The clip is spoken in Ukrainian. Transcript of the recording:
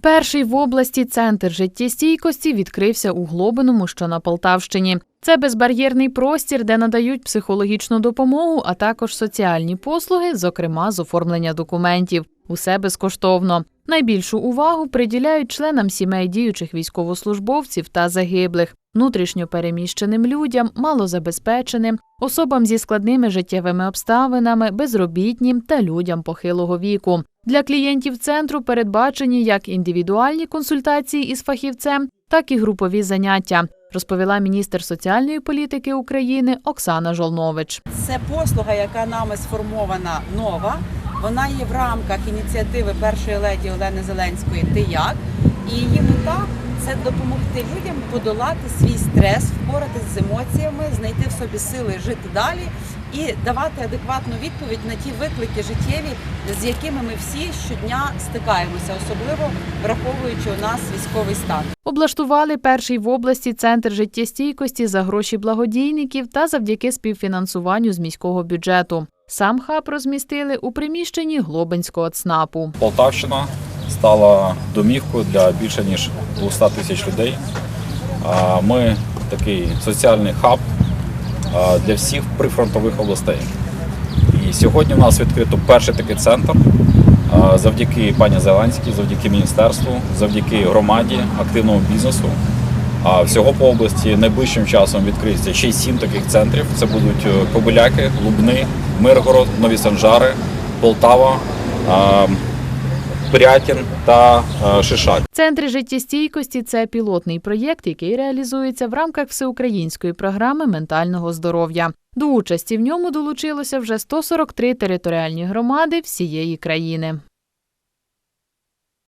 Перший в області центр життєстійкості відкрився у Глобиному, що на Полтавщині. Це безбар'єрний простір, де надають психологічну допомогу, а також соціальні послуги, зокрема з оформлення документів. Усе безкоштовно. Найбільшу увагу приділяють членам сімей діючих військовослужбовців та загиблих, внутрішньо переміщеним людям, малозабезпеченим, особам зі складними життєвими обставинами, безробітнім та людям похилого віку. Для клієнтів центру передбачені як індивідуальні консультації із фахівцем, так і групові заняття, розповіла міністр соціальної політики України Оксана Жолнович. Це послуга, яка нами сформована нова. Вона є в рамках ініціативи першої леді Олени Зеленської Ти як і її мета це допомогти людям подолати свій стрес, впоратись з емоціями, знайти в собі сили жити далі і давати адекватну відповідь на ті виклики життєві, з якими ми всі щодня стикаємося, особливо враховуючи у нас військовий стан. Облаштували перший в області центр життєстійкості за гроші благодійників та завдяки співфінансуванню з міського бюджету. Сам хаб розмістили у приміщенні Глобинського ЦНАПу. Полтавщина стала домівкою для більше ніж 200 тисяч людей. А Ми такий соціальний хаб для всіх прифронтових областей. І сьогодні в нас відкрито перший такий центр завдяки пані Зеленській, завдяки міністерству, завдяки громаді, активному бізнесу. А всього по області найближчим часом відкриється ще й сім таких центрів. Це будуть е, Кобиляки, Лубни, Миргород, Нові Санжари, Полтава, Пирятін та Шишаль. Шишак. Центри життєстійкості це пілотний проєкт, який реалізується в рамках всеукраїнської програми ментального здоров'я. До участі в ньому долучилося вже 143 територіальні громади всієї країни.